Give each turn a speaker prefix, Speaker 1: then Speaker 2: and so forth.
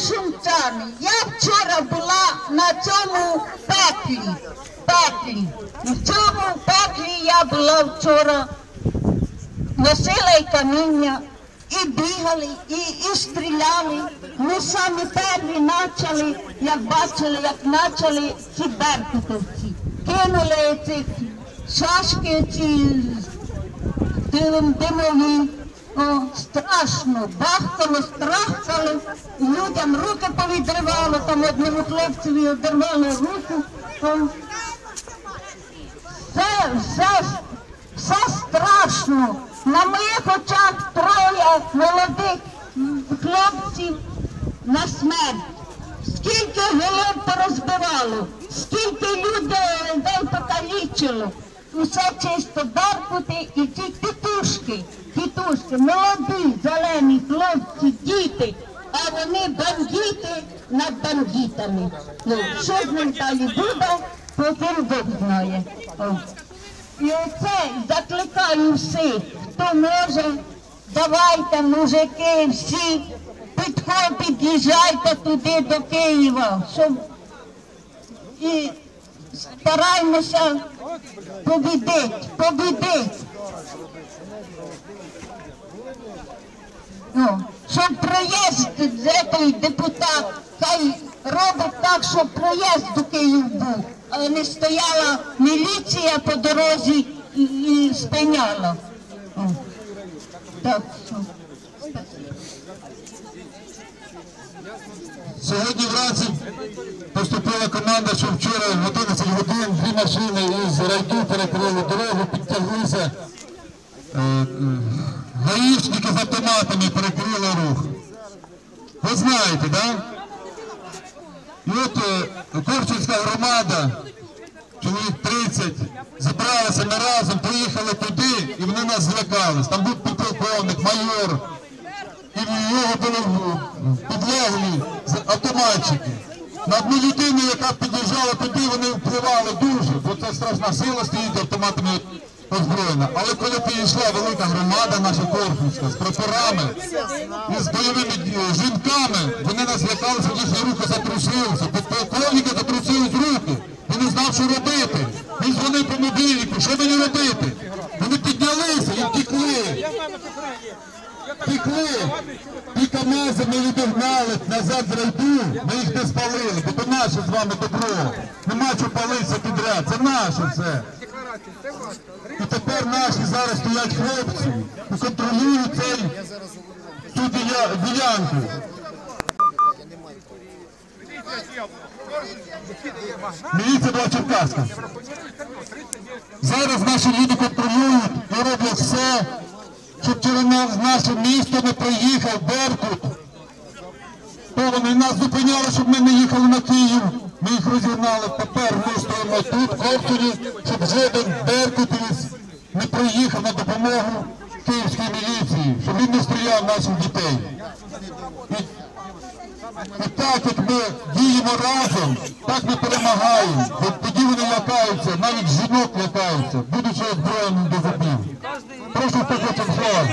Speaker 1: сумчани, я вчора була на цьому пеклі. Пеклі. В цьому пеклі я була вчора. Носила і каміння, і бігали, і, і стріляли. Ми самі перві почали, як бачили, як почали ці. Кинули цих шашки, ці дим, димові. О, страшно, бахкало, страхкало, людям руки повідривало, там одному хлопцеві одервали руку. О, все, все, все страшно. На моїх очах троє молодих хлопців на смерть. Скільки голов порозбивало, скільки людей покалічило. Усе чисто баркути і ці тітушки, тітушки, молоді, зелені хлопці, діти, а вони бандити над бандитами. Ну, що з ним далі буде, потім Бог знає. О. І оце закликаю всіх, хто може, давайте, мужики, всі, підходь, під'їжджайте туди до Києва, щоб і стараємося побідити, побідити. Ну, щоб проїзд цей депутат, хай робить так, щоб проїзд до Києва був, а не стояла міліція по дорозі і, і спиняла. О, Так.
Speaker 2: Сьогодні вранці поступила команда, що вчора в 11 годин дві машини автоматами перекрили рух. Ви знаєте? Да? І от е, Корчинська громада, чоловік 30, зібралися ми разом, поїхали туди, і вони нас злякались. Там був підполковник, майор, і в нього були підлеглі автоматчики. На одну людину, яка під'їжджала туди, вони впливали дуже, бо це страшна сила стоїть автоматами озброєна. Але коли підійшла велика громада наша Корфівська з прапорами і з бойовими е, жінками, вони нас лякалися, їхні руки затрусилися. Підполковника затрусились руки. Він не знав, що робити. Він дзвонив по мобільнику, що мені робити? Вони піднялися і втекли. Втекли. І КАМАЗи ми відогнали назад з райду, ми їх не спалили, бо то наше з вами добро. Нема чого палитися підряд, це наше все. І тепер наші зараз стоять хлопці і контролюють цей діля- ділянку. Міліція була Черкаська. Зараз наші люди контролюють і роблять все, щоб через наше місто не проїхав Беркут. То нас зупиняли, щоб ми не їхали на Київ. Ми їх розігнали. Тепер ми стоїмо тут, в Ковтурі, щоб жоден Беркутівець не проїхав на допомогу київській міліції, щоб він не стріляв наших дітей. І, і так, як ми діємо разом, так ми перемагаємо. Бо тоді вони лякаються, навіть жінок лякаються, будучи озброєним до зубів. Прошу, хто хоче слова.